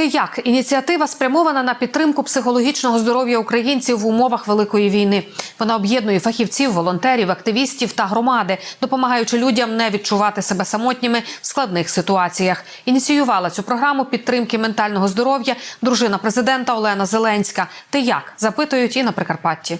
Ти як ініціатива спрямована на підтримку психологічного здоров'я українців в умовах великої війни. Вона об'єднує фахівців, волонтерів, активістів та громади, допомагаючи людям не відчувати себе самотніми в складних ситуаціях. Ініціювала цю програму підтримки ментального здоров'я дружина президента Олена Зеленська. Ти як запитують і на Прикарпатті.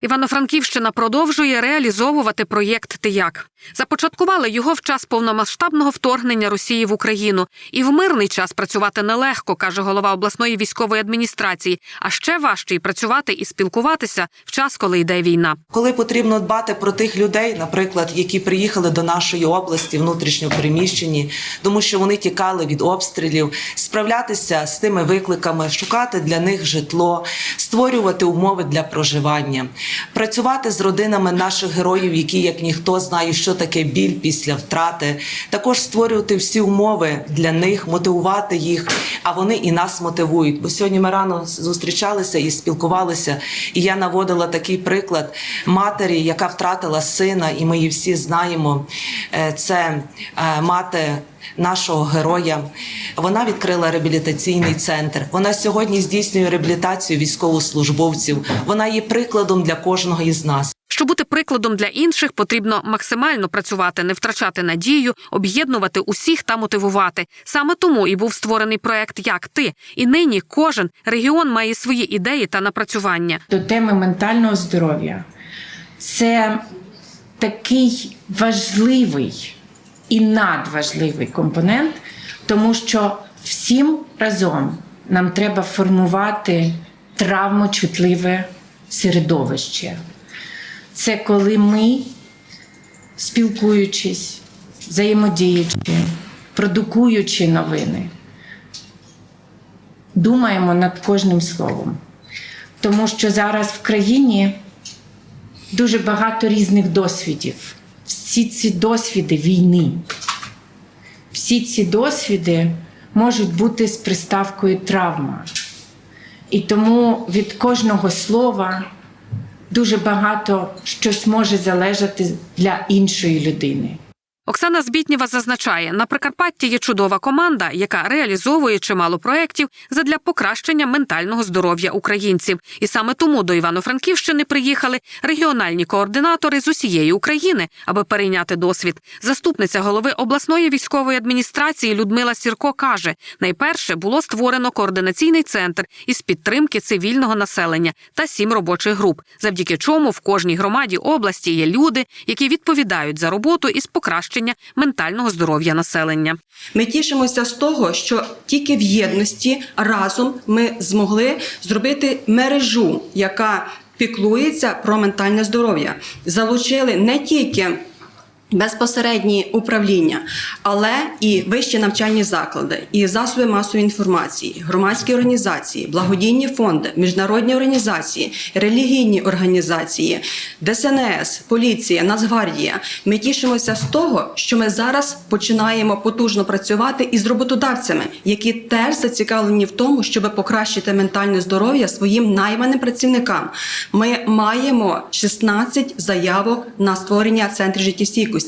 Івано-Франківщина продовжує реалізовувати проєкт «Ти як». Започаткували його в час повномасштабного вторгнення Росії в Україну. І в мирний час працювати нелегко, каже голова обласної військової адміністрації. А ще важче і працювати і спілкуватися в час, коли йде війна. Коли потрібно дбати про тих людей, наприклад, які приїхали до нашої області внутрішньо переміщені, тому що вони тікали від обстрілів, справлятися з тими викликами, шукати для них житло, створювати умови для проживання, працювати з родинами наших героїв, які як ніхто знають, що таке біль після втрати, також створювати всі умови для них, мотивувати їх, а вони і нас мотивують. Бо сьогодні ми рано зустрічалися і спілкувалися, і я наводила такий приклад матері, яка втратила сина, і ми її всі знаємо. Е, Це е, мати. Нашого героя вона відкрила реабілітаційний центр. Вона сьогодні здійснює реабілітацію військовослужбовців. Вона є прикладом для кожного із нас. Щоб бути прикладом для інших, потрібно максимально працювати, не втрачати надію, об'єднувати усіх та мотивувати. Саме тому і був створений проект Як ти. І нині кожен регіон має свої ідеї та напрацювання. до теми ментального здоров'я. Це такий важливий і надважливий компонент, тому що всім разом нам треба формувати травмочутливе середовище. Це коли ми, спілкуючись, взаємодіючи, продукуючи новини, думаємо над кожним словом. Тому що зараз в країні дуже багато різних досвідів. Всі ці досвіди війни. Всі ці досвіди можуть бути з приставкою травма. І тому від кожного слова дуже багато щось може залежати для іншої людини. Оксана Збітнєва зазначає, на Прикарпатті є чудова команда, яка реалізовує чимало проєктів задля покращення ментального здоров'я українців. І саме тому до Івано-Франківщини приїхали регіональні координатори з усієї України, аби перейняти досвід. Заступниця голови обласної військової адміністрації Людмила Сірко каже: найперше було створено координаційний центр із підтримки цивільного населення та сім робочих груп, завдяки чому в кожній громаді області є люди, які відповідають за роботу із покращення ментального здоров'я населення. Ми тішимося з того, що тільки в єдності разом ми змогли зробити мережу, яка піклується про ментальне здоров'я. Залучили не тільки безпосередні управління, але і вищі навчальні заклади, і засоби масової інформації, громадські організації, благодійні фонди, міжнародні організації, релігійні організації, ДСНС, поліція, Нацгвардія. Ми тішимося з того, що ми зараз починаємо потужно працювати із роботодавцями, які теж зацікавлені в тому, щоб покращити ментальне здоров'я своїм найманим працівникам. Ми маємо 16 заявок на створення центрів життєстійкості.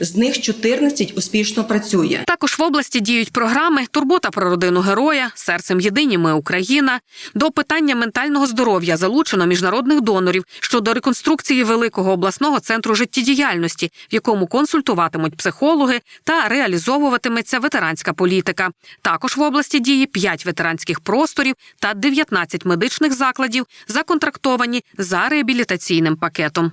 З них 14 успішно працює. Також в області діють програми Турбота про родину героя, серцем єдині ми Україна. До питання ментального здоров'я залучено міжнародних донорів щодо реконструкції великого обласного центру життєдіяльності, в якому консультуватимуть психологи та реалізовуватиметься ветеранська політика. Також в області діє 5 ветеранських просторів та 19 медичних закладів, законтрактовані за реабілітаційним пакетом.